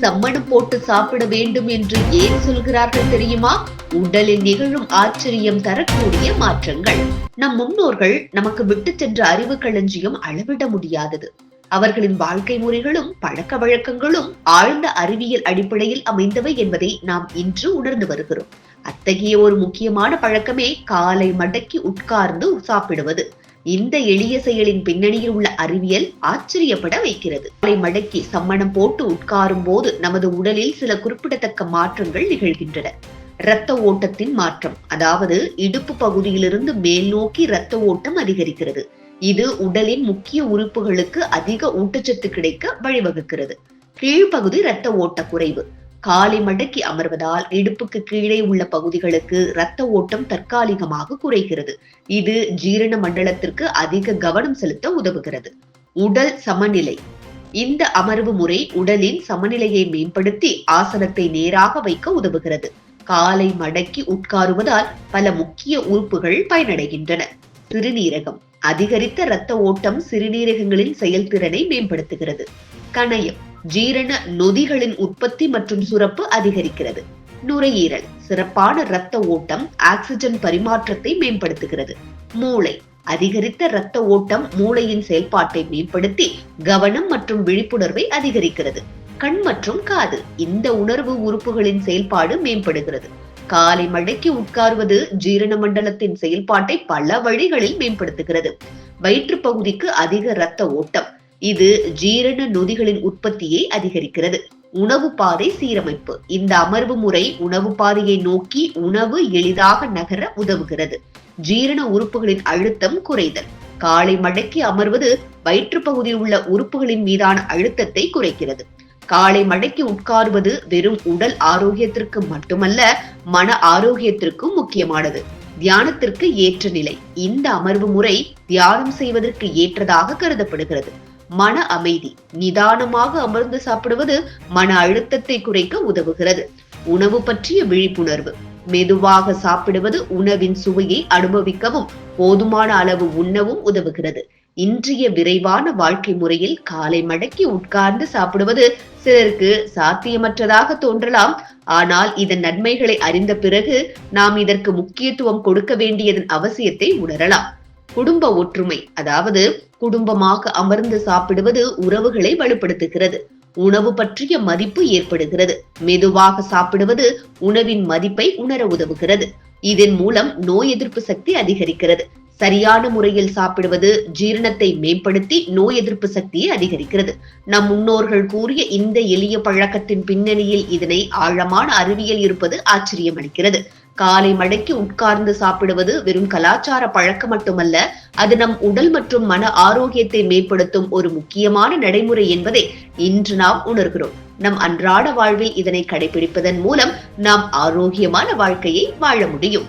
சம்மணம் போட்டு சாப்பிட வேண்டும் என்று ஏன் சொல்கிறார்கள் தெரியுமா? உடலில் நிகழும் ஆச்சரியம் தரக்கூடிய மாற்றங்கள். நம் முன்னோர்கள் நமக்கு விட்டு சென்ற அறிவு களஞ்சியம் அளவிட முடியாதது. அவர்களின் வாழ்க்கை முறைகளும் பழக்க வழக்கங்களும் ஆழ்ந்த அறிவியல் அடிப்படையில் அமைந்தவை என்பதை நாம் இன்று உணர்ந்து வருகிறோம். அத்தகைய ஒரு முக்கியமான பழக்கமே காலை மடக்கி உட்கார்ந்து சாப்பிடுவது. இந்த எளிய செயலின் பின்னணியில் உள்ள அறிவியல் ஆச்சரியப்பட வைக்கிறது. காலை மடக்கி சம்மணம் போட்டு உட்காரும் போது நமது உடலில் சில குறிப்பிடத்தக்க மாற்றங்கள் நிகழ்கின்றன. இரத்த ஓட்டத்தின் மாற்றம் அதாவது இடுப்பு பகுதியிலிருந்து மேல் நோக்கி இரத்த ஓட்டம் அதிகரிக்கிறது. இது உடலின் முக்கிய உறுப்புகளுக்கு அதிக ஊட்டச்சத்து கிடைக்க வழிவகுக்கிறது. கீழ்ப்பகுதி இரத்த ஓட்ட குறைவு காலை மடக்கி அமர்வதால் இடுப்புக்கு கீழே உள்ள பகுதிகளுக்கு இரத்த ஓட்டம் தற்காலிகமாக குறைகிறது. இது ஜீரண மண்டலத்திற்கு அதிக கவனம் செலுத்த உதவுகிறது. உடல் சமநிலை. இந்த அமர்வு முறை உடலின் சமநிலையை மேம்படுத்தி ஆசனத்தை நேராக வைக்க உதவுகிறது. காலை மடக்கி உட்காருவதால் பல முக்கிய உறுப்புகள் பயனடைகின்றன. சிறுநீரகம். அதிகரித்த இரத்த ஓட்டம் சிறுநீரகங்களின் செயல்திறனை மேம்படுத்துகிறது. கணையம். ஜீரண நொதிகளின் உற்பத்தி மற்றும் சுரப்பு அதிகரிக்கிறது. நுரையீரல் சிறப்பான இரத்த ஓட்டம் ஆக்சிஜன் பரிமாற்றத்தை மேம்படுத்துகிறது. மூளை அதிகரித்த இரத்த ஓட்டம் மூளையின் செயல்பாட்டை மேம்படுத்தி கவனம் மற்றும் விழிப்புணர்வை அதிகரிக்கிறது. கண் மற்றும் காது இந்த உணர்வு உறுப்புகளின் செயல்பாடு மேம்படுகிறது. காலை மடக்கி உட்கார்வது ஜீரண மண்டலத்தின் செயல்பாட்டை பல வழிகளில் மேம்படுத்துகிறது. வயிற்று பகுதிக்கு அதிக இரத்த ஓட்டம் இது ஜீரண நொதிகளின் உற்பத்தியை அதிகரிக்கிறது. உணவு பாதை சீரமைப்பு. இந்த அமர்வு முறை உணவு பாதையை நோக்கி உணவு எளிதாக நகர உதவுகிறது. ஜீரண உறுப்புகளின் அழுத்தம் குறைதல். காலை மடக்கி அமர்வது வயிற்று பகுதியில் உள்ள உறுப்புகளின் மீதான அழுத்தத்தை குறைக்கிறது. காலை மடக்கி உட்காருவது வெறும் உடல் ஆரோக்கியத்திற்கு மட்டுமல்ல மன ஆரோக்கியத்திற்கும் முக்கியமானது. தியானத்திற்கு ஏற்ற நிலை. இந்த அமர்வு முறை தியானம் செய்வதற்கு ஏற்றதாக கருதப்படுகிறது. மன அமைதி நிதானமாக அமர்ந்து சாப்பிடுவது மன அழுத்தத்தை குறைக்க உதவுகிறது. உணவு பற்றிய விழிப்புணர்வு மெதுவாக சாப்பிடுவது உணவின் சுவையை அனுபவிக்கவும் போதுமான அளவு உண்ணவும் உதவுகிறது. இன்றைய விரைவான வாழ்க்கை முறையில் காலை மடக்கி உட்கார்ந்து சாப்பிடுவது சிலருக்கு சாத்தியமற்றதாக தோன்றலாம். ஆனால் இதன் நன்மைகளை அறிந்த பிறகு நாம் இதற்கு முக்கியத்துவம் கொடுக்க வேண்டியதன் அவசியத்தை உணரலாம். குடும்ப ஒற்றுமை அதாவது குடும்பமாக அமர்ந்து சாப்பிடுவது உறவுகளை வலுப்படுத்துகிறது. உணவு பற்றிய மதிப்பு ஏற்படுகிறது. மெதுவாக சாப்பிடுவது உணவின் மதிப்பை உணர உதவுகிறது. இதன் மூலம் நோய் எதிர்ப்பு சக்தி அதிகரிக்கிறது. சரியான முறையில் சாப்பிடுவது ஜீரணத்தை மேம்படுத்தி நோய் எதிர்ப்பு சக்தியை அதிகரிக்கிறது. நம் முன்னோர்கள் கூறிய இந்த எளிய பழக்கத்தின் பின்னணியில் இதனை ஆழமான அறிவியல் இருப்பது ஆச்சரியமளிக்கிறது காலை மடக்கி உட்கார்ந்து சாப்பிடுவது வெறும் கலாச்சார பழக்கம் மட்டுமல்ல அது நம் உடல் மற்றும் மன ஆரோக்கியத்தை மேம்படுத்தும் ஒரு முக்கியமான நடைமுறை என்பதை இன்று நாம் உணர்கிறோம். நம் அன்றாட வாழ்வில் இதனை கடைபிடிப்பதன் மூலம் நாம் ஆரோக்கியமான வாழ்க்கையை வாழ முடியும்.